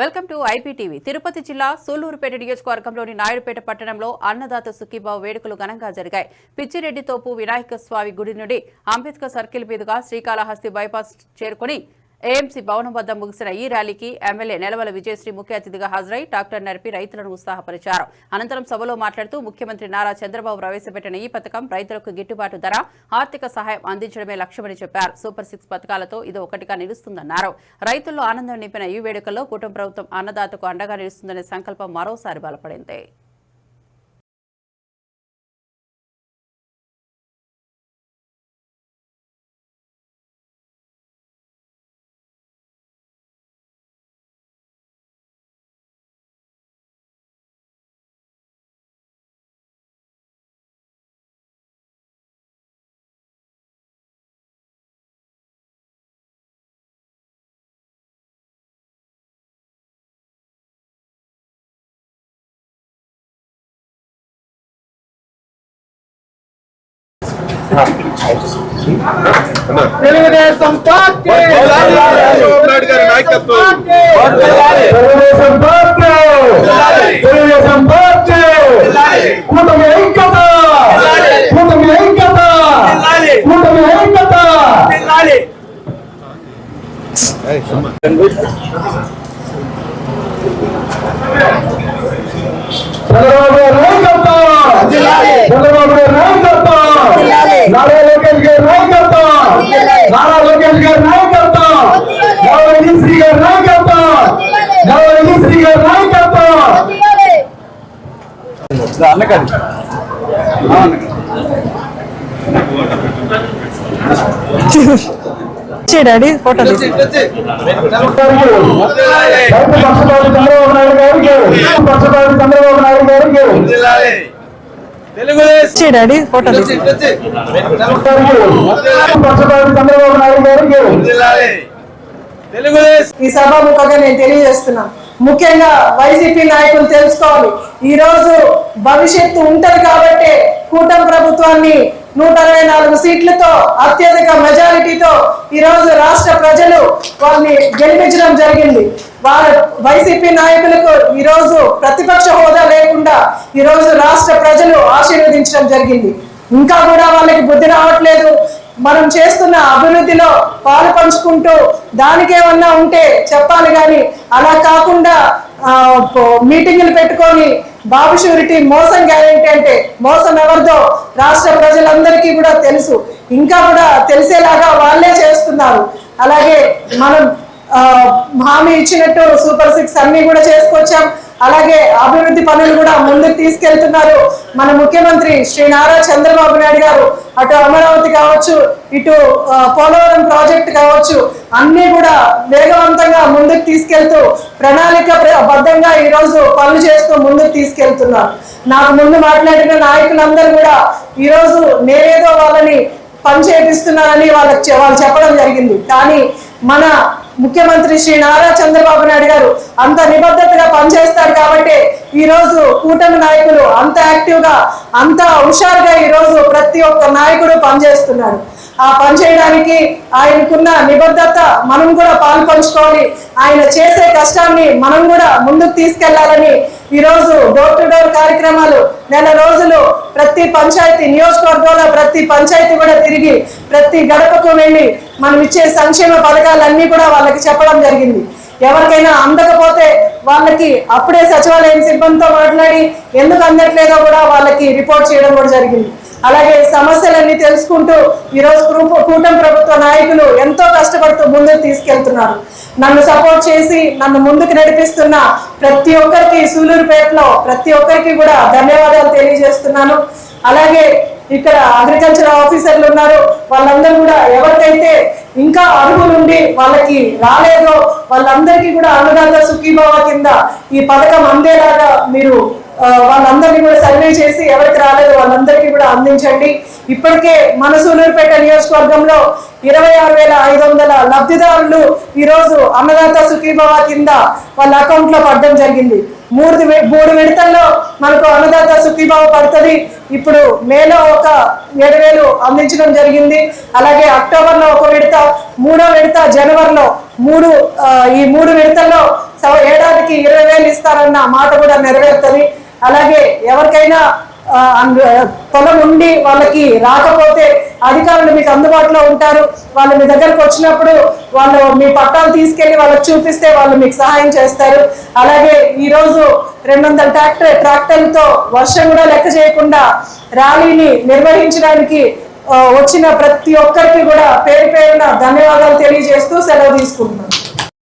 Welcome to IPTV. Tirupati జిల్లా సూళ్ళూరుపేట నియోజకవర్గంలోని నాయుడుపేట పట్టణంలో అన్నదాత సుఖీబాబు వేడుకలు ఘనంగా జరిగాయి. పిచ్చిరెడ్డి తోపు వినాయక స్వామి గుడి నుండి అంబేద్కర్ సర్కిల్ మీదుగా శ్రీకాళహస్తి బైపాస్ చేరుకుని ఏఎంసీ భవనం వద్ద ముగిసిన ఈ ర్యాలీకి ఎమ్మెల్యే నెలవల విజయశ్రీ ముఖ్య అతిథిగా హాజరై డాక్టర్ నడిపి రైతులను ఉత్సాహపరిచారు. అనంతరం సభలో మాట్లాడుతూ ముఖ్యమంత్రి నారా చంద్రబాబు ప్రవేశపెట్టిన ఈ పథకం రైతులకు గిట్టుబాటు ధర ఆర్థిక సహాయం అందించడమే లక్ష్యమని చెప్పారు. సూపర్ సిక్స్ పథకాలతో ఇది ఒకటిగా నిలుస్తుందన్నారు. రైతుల్లో ఆనందం నింపిన ఈ వేడుకల్లో కూటమి ప్రభుత్వం అన్నదాతకు అండగా నిలుస్తుందనే సంకల్పం మరోసారి బలపడింది. తెలుగుదేశం పార్టీ! నాయకత్వం తెలుగుదేశం పార్టీ! తెలుగుదేశం పార్టీ! కూటమి ఐక్యత! కూటమి ఐక్యత! కూటమి ఐక్యత! చంద్రబాబు గారి నాయకత్వం చంద్రబాబు గారి నాయకత్వం నారా లోకేష్ గారి నాయకత్వం నారా లోకేష్ గారి నాయకత్వం నవరంగి శ్రీ గారి నాయకత్వం నవరంగి శ్రీ గారి నాయకత్వం డాడీ ఫోటో చంద్రబాబు నాయుడు గారికి పక్షపాతి చంద్రబాబు నాయుడు గారికి డాడీ ఫోటో తీసి పక్షపాతి చంద్రబాబు నాయుడు గారికి ఈ సభాముఖంగా నేను తెలియజేస్తున్నాను ముఖ్యంగా వైసీపీ నాయకులు తెలుసుకోవాలి. ఈ రోజు భవిష్యత్తు ఉంటది కాబట్టి కూటమి ప్రభుత్వాన్ని నూట అరవై నాలుగు సీట్లతో అత్యధిక మెజారిటీతో ఈ రోజు రాష్ట్ర ప్రజలు వాళ్ళని గెలిపించడం జరిగింది. వారు వైసీపీ నాయకులకు ఈ రోజు ప్రతిపక్ష హోదా లేకుండా ఈ రోజు రాష్ట్ర ప్రజలు ఆశీర్వదించడం జరిగింది. ఇంకా కూడా వాళ్ళకి బుద్ధి రావట్లేదు. మనం చేస్తున్న అభివృద్ధిలో పాలు పంచుకుంటూ దానికేమన్నా ఉంటే చెప్పాలి కానీ అలా కాకుండా మీటింగులు పెట్టుకొని బాబు షూరిటీ మోసం గ్యారెంటీ అంటే మోసం ఎవరిదో రాష్ట్ర ప్రజలందరికీ కూడా తెలుసు. ఇంకా కూడా తెలిసేలాగా వాళ్ళే చేస్తున్నారు. అలాగే మనం హామీ ఇచ్చినట్టు సూపర్ సిక్స్ అన్నీ కూడా చేసుకొచ్చాం. అలాగే అభివృద్ధి పనులు కూడా ముందుకు తీసుకెళ్తున్నారు. మన ముఖ్యమంత్రి శ్రీ నారా చంద్రబాబు నాయుడు గారు అటు అమరావతి కావచ్చు ఇటు పోలవరం ప్రాజెక్ట్ కావచ్చు అన్ని కూడా వేగవంతంగా ముందుకు తీసుకెళ్తూ ప్రణాళిక బద్ధంగా ఈరోజు పనులు చేస్తూ ముందుకు తీసుకెళ్తున్నారు. నాకు ముందు మాట్లాడిన నాయకులందరూ కూడా ఈరోజు నేనేదో వాళ్ళని పని చేపిస్తున్నారని వాళ్ళకి వాళ్ళు చెప్పడం జరిగింది. కానీ మన ముఖ్యమంత్రి శ్రీ నారా చంద్రబాబు నాయుడు గారు అంత నిబద్ధతగా పనిచేస్తారు కాబట్టి ఈరోజు కూటమి నాయకులు అంత యాక్టివ్గా అంత హుషారుగా ఈ రోజు ప్రతి ఒక్క నాయకుడు పనిచేస్తున్నారు ఆ పని చేయడానికి ఆయనకున్న నిబద్ధత మనం కూడా పాలు పంచుకోవాలి ఆయన చేసే కష్టాన్ని మనం కూడా ముందుకు తీసుకెళ్ళాలని ఈరోజు డోర్ టు డోర్ కార్యక్రమాలు నెల రోజులు ప్రతి పంచాయతీ నియోజకవర్గంలో ప్రతి పంచాయతీ కూడా తిరిగి ప్రతి గడపకు వెళ్ళి మనం ఇచ్చే సంక్షేమ పథకాలన్నీ కూడా వాళ్ళకి చెప్పడం జరిగింది. ఎవరికైనా అందకపోతే వాళ్ళకి అప్పుడే సచివాలయం సిబ్బందితో మాట్లాడి ఎందుకు అందట్లేదో కూడా వాళ్ళకి రిపోర్ట్ చేయడం కూడా జరిగింది. అలాగే సమస్యలన్నీ తెలుసుకుంటూ ఈరోజు కూ- కూటమి ప్రభుత్వ నాయకులు ఎంతో కష్టపడుతూ ముందుకు తీసుకెళ్తున్నారు. నన్ను సపోర్ట్ చేసి నన్ను ముందుకు నడిపిస్తున్న ప్రతి ఒక్కరికి సూలూరుపేటలో ప్రతి ఒక్కరికి కూడా ధన్యవాదాలు తెలియజేస్తున్నాను. అలాగే ఇక్కడ అగ్రికల్చర్ ఆఫీసర్లు ఉన్నారు. వాళ్ళందరూ కూడా ఎవరికైతే ఇంకా అర్హులుండి వాళ్ళకి రాలేదో వాళ్ళందరికీ కూడా అనురాధ సుఖీభావ కింద ఈ పథకం అందేలాగా మీరు వాళ్ళందరినీ కూడా సర్వే చేసి ఎవరికి రాలేదు వాళ్ళందరికీ కూడా అందించండి. ఇప్పటికే మన సూలూరుపేట నియోజకవర్గంలో ఇరవై ఆరు వేల ఐదు వందల లబ్ధిదారులు ఈరోజు అన్నదాత సుఖీభావ కింద వాళ్ళ అకౌంట్లో పడడం జరిగింది. మూడు మూడు విడతల్లో మనకు అన్నదాత సుఖీభావ పడుతుంది. ఇప్పుడు మేలో ఒక ఏడు వేలు అందించడం జరిగింది. అలాగే అక్టోబర్లో ఒక విడత మూడో విడత జనవరిలో మూడు ఈ మూడు విడతల్లో ఏడాదికి ఇరవై వేలు ఇస్తారన్న మాట కూడా నెరవేరుతుంది. అలాగే ఎవరికైనా ఉండి వాళ్ళకి రాకపోతే అధికారులు మీకు అందుబాటులో ఉంటారు. వాళ్ళు మీ దగ్గరకు వచ్చినప్పుడు వాళ్ళు మీ పట్టాలు తీసుకెళ్ళి వాళ్ళకి చూపిస్తే వాళ్ళు మీకు సహాయం చేస్తారు. అలాగే ఈరోజు రెండు వందల ట్రాక్టర్ ట్రాక్టర్లతో వర్షం కూడా లెక్క చేయకుండా ర్యాలీని నిర్వహించడానికి వచ్చిన ప్రతి ఒక్కరికి కూడా పేరు పేరున ధన్యవాదాలు తెలియజేస్తూ సెలవు తీసుకుంటున్నాను.